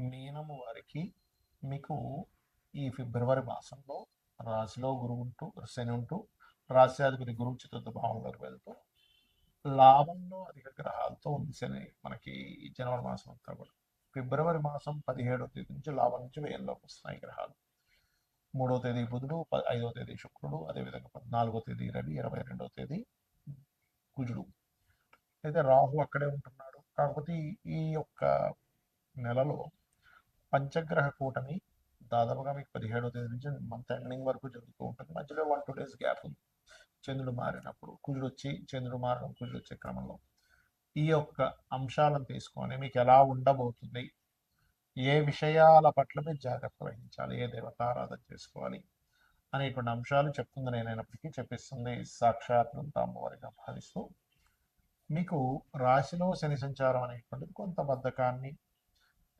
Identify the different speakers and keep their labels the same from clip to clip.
Speaker 1: మీనము వారికి మీకు ఈ ఫిబ్రవరి మాసంలో రాశిలో గురువు ఉంటూ శని ఉంటూ రాశ్యాధిపతి గురువు చతుర్థ భావంలోకి వెళ్తూ లాభంలో అధిక గ్రహాలతో ఉంది శని మనకి జనవరి మాసం అంతా కూడా. ఫిబ్రవరి మాసం పదిహేడవ తేదీ నుంచి లాభం నుంచి వేయంలోకి వస్తున్నాయి గ్రహాలు. మూడవ తేదీ బుధుడు ప- ఐదవ తేదీ శుక్రుడు అదేవిధంగా పద్నాలుగో తేదీ రవి ఇరవై రెండవ తేదీ కుజుడు. అయితే రాహు అక్కడే ఉంటున్నాడు. కాకపోతే ఈ యొక్క నెలలో పంచగ్రహ కూటమి దాదాపుగా మీకు పదిహేడో తేదీ నుంచి మంత్ ఎండింగ్ వరకు జరుగుతూ ఉంటుంది. మధ్యలో వన్ టూ డేస్ గ్యాప్ ఉంది. చంద్రుడు మారినప్పుడు కుజుడు వచ్చి చంద్రుడు మారడం కుజుడు వచ్చే క్రమంలో. ఈ యొక్క అంశాలను తీసుకొని మీకు ఎలా ఉండబోతుంది? ఏ విషయాల పట్ల మీరు జాగ్రత్త వహించాలి? ఏ దేవతారాధన చేసుకోవాలి? అనేటువంటి అంశాలు చెప్తుంది నేనైనప్పటికీ చెప్పిస్తుంది. సాక్షాత్ అమ్మవారిగా భావిస్తూ మీకు రాశిలో శని సంచారం అనేటువంటిది కొంత బద్ధకాన్ని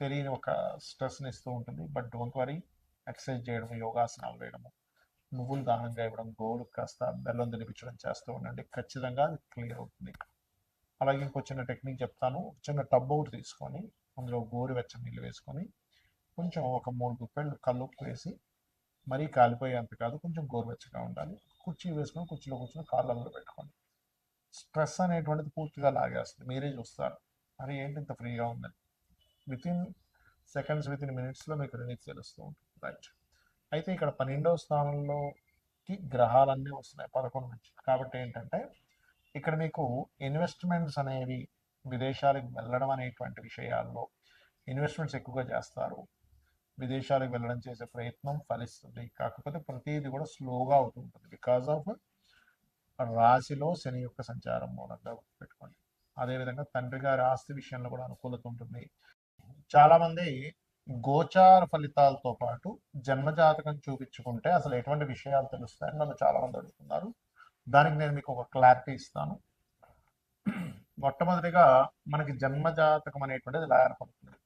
Speaker 1: తెలియని ఒక స్ట్రెస్ని ఇస్తూ ఉంటుంది. బట్ డోంట్ వరీ ఎక్సర్సైజ్ చేయడం యోగాసనాలు వేయడము నువ్వులు దానంగా ఇవ్వడం గోలు కాస్త బెల్లం తినిపించడం చేస్తూ ఉండండి. ఖచ్చితంగా అది క్లియర్ అవుతుంది. అలాగే ఇంకో చిన్న టెక్నిక్ చెప్తాను. చిన్న టబ్ ఒకటి తీసుకొని అందులో గోరువెచ్చని నీళ్ళు వేసుకొని కొంచెం ఒక మూడు గుప్పెళ్ళు కల్లుప్పు వేసి మరీ కాలిపోయేంత కాదు కొంచెం గోరువెచ్చగా ఉండాలి. కుర్చీ వేసుకొని కుర్చీలో కూర్చొని కాళ్ళల్లో పెట్టుకోండి. స్ట్రెస్ అనేటువంటిది పూర్తిగా లాగేస్తుంది. మీరే చూస్తారు. మరి ఏంటి ఇంత ఫ్రీగా ఉందని? Within seconds within మినిట్స్లో మీకు రిలీజ్ తెలుస్తూ ఉంటుంది. రైట్ అయితే ఇక్కడ పన్నెండవ స్థానంలోకి గ్రహాలన్నీ వస్తున్నాయి పదకొండు నుంచి. కాబట్టి ఏంటంటే ఇక్కడ మీకు ఇన్వెస్ట్మెంట్స్ అనేవి విదేశాలకు వెళ్ళడం అనేటువంటి విషయాల్లో ఇన్వెస్ట్మెంట్స్ ఎక్కువగా చేస్తారు. విదేశాలకు వెళ్ళడం చేసే ప్రయత్నం ఫలిస్తుంది. కాకపోతే ప్రతిదీ కూడా స్లోగా అవుతుంటుంది. బికాస్ ఆఫ్ రాశిలో శని యొక్క సంచారం మూలంగా పెట్టుకోండి అదేవిధంగా తండ్రి గారి ఆస్తి విషయంలో కూడా అనుకూలత ఉంటుంది. చాలామంది గోచార ఫలితాలతో పాటు జన్మజాతకం చూపించుకుంటే అసలు ఎటువంటి విషయాలు తెలుస్తాయని నన్ను చాలా మంది అడుగుతున్నారు. దానికి నేను మీకు ఒక క్లారిటీ ఇస్తాను. మొట్టమొదటిగా మనకి జన్మజాతకం అనేటువంటిది ఇలా ఏర్పడుతుంది?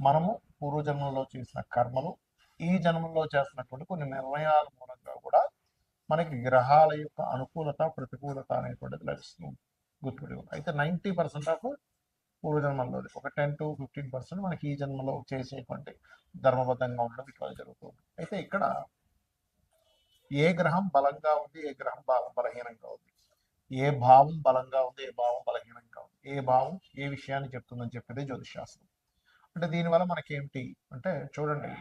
Speaker 1: మనము పూర్వజన్మలో చేసిన కర్మలు ఈ జన్మలో చేస్తున్నటువంటి కొన్ని నిర్ణయాల మూలంగా కూడా మనకి గ్రహాల యొక్క అనుకూలత ప్రతికూలత అనేటువంటిది లభిస్తుంది. గుర్తుపెట్టుకోండి అయితే నైంటీ పర్సెంట్ ఆఫ్ పూర్వజన్మలో ఒక టెన్ టు ఫిఫ్టీన్ పర్సెంట్ మనకి ఈ జన్మలో చేసేటువంటి ధర్మబద్ధంగా ఉండడం ఇట్లా జరుగుతుంది. అయితే ఇక్కడ ఏ గ్రహం బలంగా ఉంది ఏ గ్రహం బలహీనంగా ఉంది? ఏ భావం బలంగా ఉంది ఏ భావం బలహీనంగా ఉంది? ఏ భావం ఏ విషయాన్ని చెప్తుందని చెప్పేది జ్యోతిశాస్త్రం అంటే దీనివల్ల మనకేమిటి అంటే చూడండి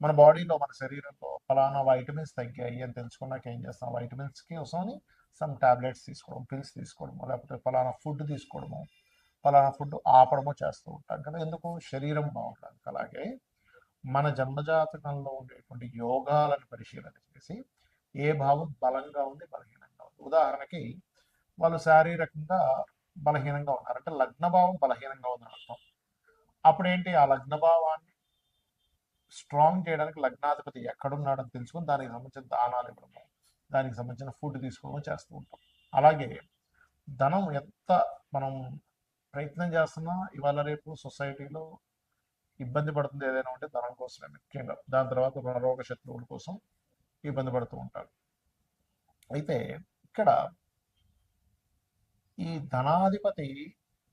Speaker 1: మన బాడీలో మన శరీరంలో ఫలానా వైటమిన్స్ తగ్గాయి అని తెలుసుకున్నాక ఏం చేస్తాం? వైటమిన్స్కి వస్తామని సమ్ టాబ్లెట్స్ తీసుకోవడం పిల్స్ తీసుకోవడము లేకపోతే ఫలానా ఫుడ్ తీసుకోవడము ఫలానా ఫుడ్ ఆపడము చేస్తూ ఉంటాం కదా ఎందుకు? శరీరం బాగుండడానికి. అలాగే మన జన్మజాతకంలో ఉండేటువంటి యోగాలను పరిశీలన చేసి ఏ భావం బలంగా ఉంది బలహీనంగా ఉంది. ఉదాహరణకి వాళ్ళు శారీరకంగా బలహీనంగా ఉన్నారు. అంటే లగ్నభావం బలహీనంగా ఉందని అర్థం. అప్పుడేంటి? ఆ లగ్న భావాన్ని స్ట్రాంగ్ చేయడానికి లగ్నాధిపతి ఎక్కడున్నాడని తెలుసుకొని దానికి సంబంధించిన దానాలు ఇవ్వడము దానికి సంబంధించిన ఫుడ్ తీసుకోవడం చేస్తూ ఉంటాం. అలాగే ధనం ఎంత మనం ప్రయత్నం చేస్తున్నా ఇవాళ రేపు సొసైటీలో ఇబ్బంది పడుతుంది ఏదైనా ఉంటే ధనం కోసమే ముఖ్యంగా. దాని తర్వాత రుణరోగ శత్రువుల కోసం ఇబ్బంది పడుతూ ఉంటారు. అయితే ఇక్కడ ఈ ధనాధిపతి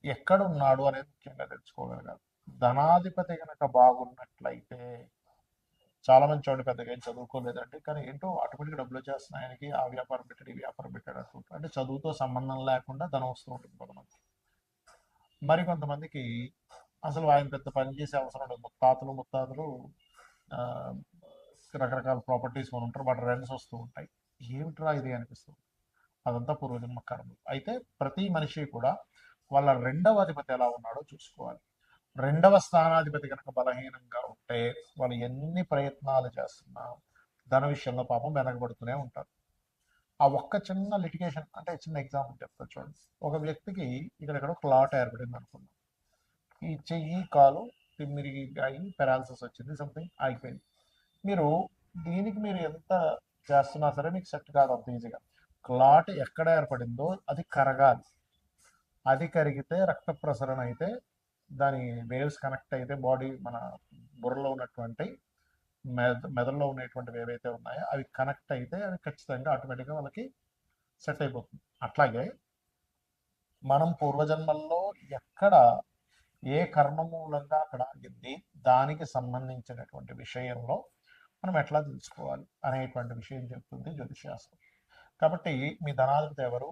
Speaker 1: ఎక్కడ ఉన్నాడు అనేది ముఖ్యంగా తెలుసుకోగలగాలి. ధనాధిపతి కనుక బాగున్నట్లయితే చాలా మంది చూడండి పెద్దగా ఏం చదువుకోలేదండి కానీ ఏంటో ఆటోమేటిక్ డబ్బులు వచ్చేస్తున్నాయి ఆయనకి ఆ వ్యాపారం పెట్టాడు ఈ వ్యాపారం పెట్టాడు అనుకుంటారు. అంటే చదువుతో సంబంధం లేకుండా ధనం వస్తూ ఉంటుంది కొంతమంది మరి కొంతమందికి అసలు ఆయన పెద్ద పని చేసే అవసరం ఉండదు ముత్తాతలు ముత్తాతలు రకరకాల ప్రాపర్టీస్ కొని ఉంటారు వాటి రెంట్స్ వస్తూ ఉంటాయి. ఏమిట్రా ఇది అనిపిస్తుంది? అదంతా పూర్వజన్మ కర్మలు అయితే ప్రతి మనిషి కూడా వాళ్ళ రెండవ అధిపతి ఎలా ఉన్నాడో చూసుకోవాలి. రెండవ స్థానాధిపతి కనుక బలహీనంగా ఉంటే వాళ్ళు ఎన్ని ప్రయత్నాలు చేస్తున్నా ధన విషయంలో పాపం వెనకబడుతూనే ఉంటారు. ఆ ఒక్క చిన్న లిటిగేషన్ అంటే చిన్న ఎగ్జాంపుల్ చెప్తా చూడండి. ఒక వ్యక్తికి ఇక్కడ క్లాట్ ఏర్పడింది అనుకుందాం. ఈ చెయ్యి కాలు తిమ్మిరిగి అయ్యి పెరాలసిస్ వచ్చింది సంథింగ్ అయిపోయింది. మీరు దీనికి మీరు ఎంత చేస్తున్నా సరే మీకు సెట్ కాదు అంత ఈజీగా క్లాట్ ఎక్కడ ఏర్పడిందో అది కరగాలి. అది కరిగితే రక్త ప్రసరణ అయితే దాని వేవ్స్ కనెక్ట్ అయితే బాడీ మన బుర్రలో ఉన్నటువంటి మెదడులో ఉన్నటువంటివి ఏవైతే ఉన్నాయో అవి కనెక్ట్ అయితే అవి ఖచ్చితంగా ఆటోమేటిక్గా వాళ్ళకి సెట్ అయిపోతుంది. అట్లాగే మనం పూర్వజన్మల్లో ఎక్కడ ఏ కర్మ మూలంగా అక్కడ ఆగింది దానికి సంబంధించినటువంటి విషయంలో మనం ఎట్లా తెలుసుకోవాలి అనేటువంటి విషయం చెప్తుంది జ్యోతిశాస్త్రం కాబట్టి మీ ధనాధిపతి ఎవరు?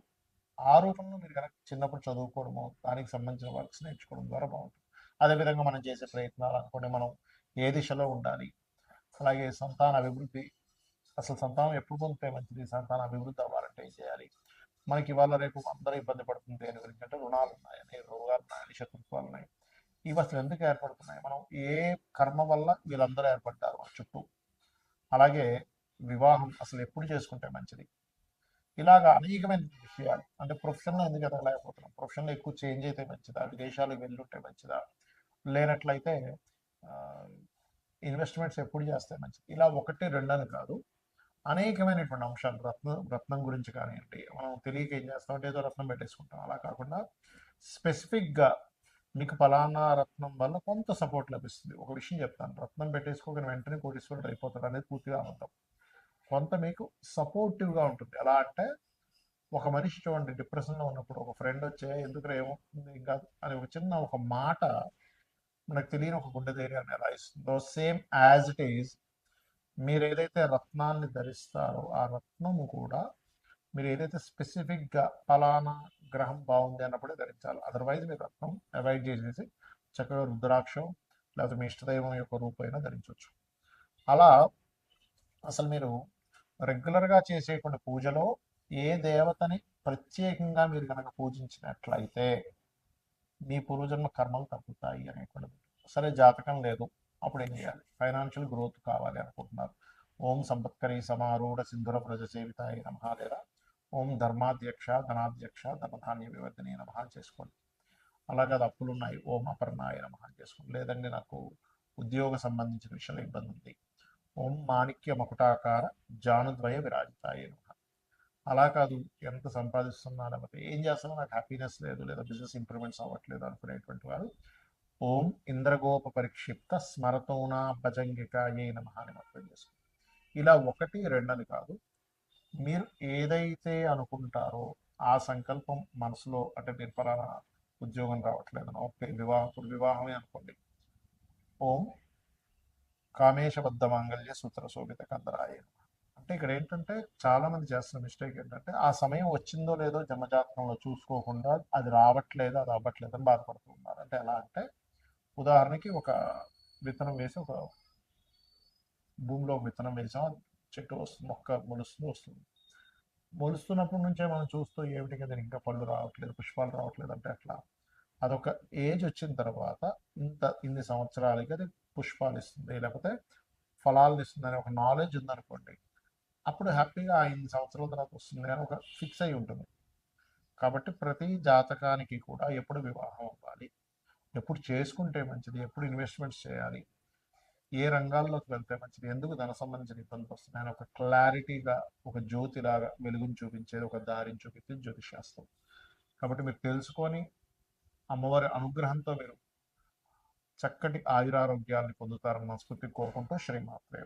Speaker 1: ఆ రూపంలో మీరు కనుక చిన్నప్పుడు చదువుకోవడము దానికి సంబంధించిన వర్క్స్ నేర్చుకోవడం ద్వారా బాగుంటుంది. అదేవిధంగా మనం చేసే ప్రయత్నాలు అనుకోండి మనం ఏ దిశలో ఉండాలి అలాగే సంతాన అభివృద్ధి. అసలు సంతానం ఎప్పుడు పొందితే మంచిది? సంతాన అభివృద్ధి అవ్వాలంటే ఏం చేయాలి? మనకి ఇవాళ రేపు అందరూ ఇబ్బంది పడుతుంది అని గురించి అంటే రుణాలు ఉన్నాయని రోగాలు ఉన్నాయని శత్రుత్వాలు ఉన్నాయి. ఇవి అసలు ఎందుకు ఏర్పడుతున్నాయి? మనం ఏ కర్మ వల్ల వీళ్ళందరూ ఏర్పడ్డారు? మన చుట్టూ. అలాగే వివాహం అసలు ఎప్పుడు చేసుకుంటే మంచిది? ఇలాగా అనేకమైన విషయాలు. అంటే ప్రొఫెషన్లో ఎందుకు ఎదగలేకపోతున్నాం? ప్రొఫెషన్లో ఎక్కువ చేంజ్ అయితే మంచిదా? విదేశాలకు వెళ్ళుంటే మంచిదా? లేనట్లయితే ఇన్వెస్ట్మెంట్స్ ఎప్పుడు చేస్తే మంచిది? ఇలా ఒకటి రెండు అని కాదు. అనేకమైనటువంటి అంశాలు రత్నం రత్నం గురించి కానివ్వండి మనం తెలియక ఏం చేస్తాం అంటే ఏదో రత్నం పెట్టేసుకుంటాం. అలా కాకుండా స్పెసిఫిక్గా మీకు ఫలానా రత్నం వల్ల కొంత సపోర్ట్ లభిస్తుంది. ఒక విషయం చెప్తాను. రత్నం పెట్టేసుకోగానే వెంటనే కోటీశ్వరుడు అయిపోతాడు అనేది పూర్తిగా అబద్ధం. కొంత మీకు సపోర్టివ్గా ఉంటుంది. ఎలా అంటే ఒక మనిషి చూడండి డిప్రెషన్లో ఉన్నప్పుడు ఒక ఫ్రెండ్ వచ్చే ఎందుకు ఏమవుతుంది? ఇంకా అని ఒక చిన్న ఒక మాట మనకు తెలియని ఒక గుండె ధైర్యాన్ని ఎలా ఇస్తుందో. సేమ్ యాజ్ ఇట్ ఈజ్ మీరు ఏదైతే రత్నాన్ని ధరిస్తారో ఆ రత్నము కూడా మీరు ఏదైతే స్పెసిఫిక్గా ఫలానా గ్రహం బాగుంది అన్నప్పుడే ధరించాలి. అదర్వైజ్ మీరు రత్నం అవాయిడ్ చేసేసి చక్కగా రుద్రాక్షం లేకపోతే మీ ఇష్టదైవం యొక్క రూపైనా ధరించవచ్చు. అలా అసలు మీరు రెగ్యులర్గా చేసేటువంటి పూజలో ఏ దేవతని ప్రత్యేకంగా మీరు కనుక పూజించినట్లయితే మీ పూర్వజన్మ కర్మలు తగ్గుతాయి అనేటువంటిది. సరే జాతకం లేదు. అప్పుడు ఏం చేయాలి? ఫైనాన్షియల్ గ్రోత్ కావాలి అనుకుంటున్నారు. ఓం సంపత్కరి సమారూఢ సింధుర ప్రజ సేవితాయి నమ లేదా ఓం ధర్మాధ్యక్ష ధనాధ్యక్ష ధనధాన్య వివర్ధని నమ చేసుకోండి. అలాగే అది అప్పులు ఉన్నాయి. ఓం అపర్ణాయ నమ చేసుకోండి. లేదండి నాకు ఉద్యోగ సంబంధించిన విషయంలో ఇబ్బంది ఉంది. ఓం మాణిక్య మకుటాకార జానుద్వయ విరాజితాయ నమ అలా కాదు. ఎంత సంపాదిస్తున్నా లేకపోతే ఏం చేస్తామో నాకు హ్యాపీనెస్ లేదు లేదా బిజినెస్ ఇంప్రూవ్మెంట్స్ అవ్వట్లేదు అనుకునేటువంటి వారు ఓం ఇంద్రగోప పరిక్షిప్త స్మరతోనా భజంగికాయే నమ అని మొత్తం చేసుకోండి. ఇలా ఒకటి రెండని కాదు. మీరు ఏదైతే అనుకుంటారో ఆ సంకల్పం మనసులో అంటే మీరు పలానా ఉద్యోగం రావట్లేదనో ఓకే వివాహం ఇప్పుడు వివాహమే అనుకోండి. ఓం కామేశబద్ధ మాంగళ్య సూత్ర శోభిత కందరాయ అంటే ఇక్కడ ఏంటంటే చాలా మంది చేస్తున్న మిస్టేక్ ఏంటంటే ఆ సమయం వచ్చిందో లేదో జన్మజాతకంలో చూసుకోకుండా అది రావట్లేదు అది అవ్వట్లేదు అని బాధపడుతూ ఉన్నారు. అంటే ఎలా అంటే ఉదాహరణకి ఒక విత్తనం వేసి ఒక భూమిలో ఒక విత్తనం వేసాం చెట్టు వస్తుంది మొక్క మొలుస్తుంది వస్తుంది. మొలుస్తున్నప్పటి నుంచే మనం చూస్తూ ఏమిటి కదా ఇంకా పళ్ళు రావట్లేదు పుష్పాలు రావట్లేదు అంటే అట్లా. అదొక ఏజ్ వచ్చిన తర్వాత ఇంత ఇన్ని సంవత్సరాలకి అది పుష్పాలు ఇస్తుంది లేకపోతే ఫలాలను ఇస్తుంది అనే ఒక నాలెడ్జ్ ఉందనుకోండి అప్పుడు హ్యాపీగా ఐదు ఇన్ని సంవత్సరాల తర్వాత వస్తుంది అని ఒక ఫిక్స్ అయి ఉంటుంది. కాబట్టి ప్రతి జాతకానికి కూడా ఎప్పుడు వివాహం అవ్వాలి. ఎప్పుడు చేసుకుంటే మంచిది ఎప్పుడు ఇన్వెస్ట్మెంట్స్ చేయాలి ఏ రంగాల్లోకి వెళ్తే మంచిది ఎందుకు ధన సంబంధించిన ఇబ్బందులు వస్తున్నాయని ఒక క్లారిటీగా ఒక జ్యోతిలాగా వెలుగుని చూపించేది ఒక దారిని చూపించేది జ్యోతిశాస్త్రం. కాబట్టి మీరు తెలుసుకొని అమ్మవారి అనుగ్రహంతో మీరు చక్కటి ఆయురారోగ్యాన్ని పొందుతారని మనస్ఫూర్తి కోరుకుంటూ శ్రీమాత్రేయ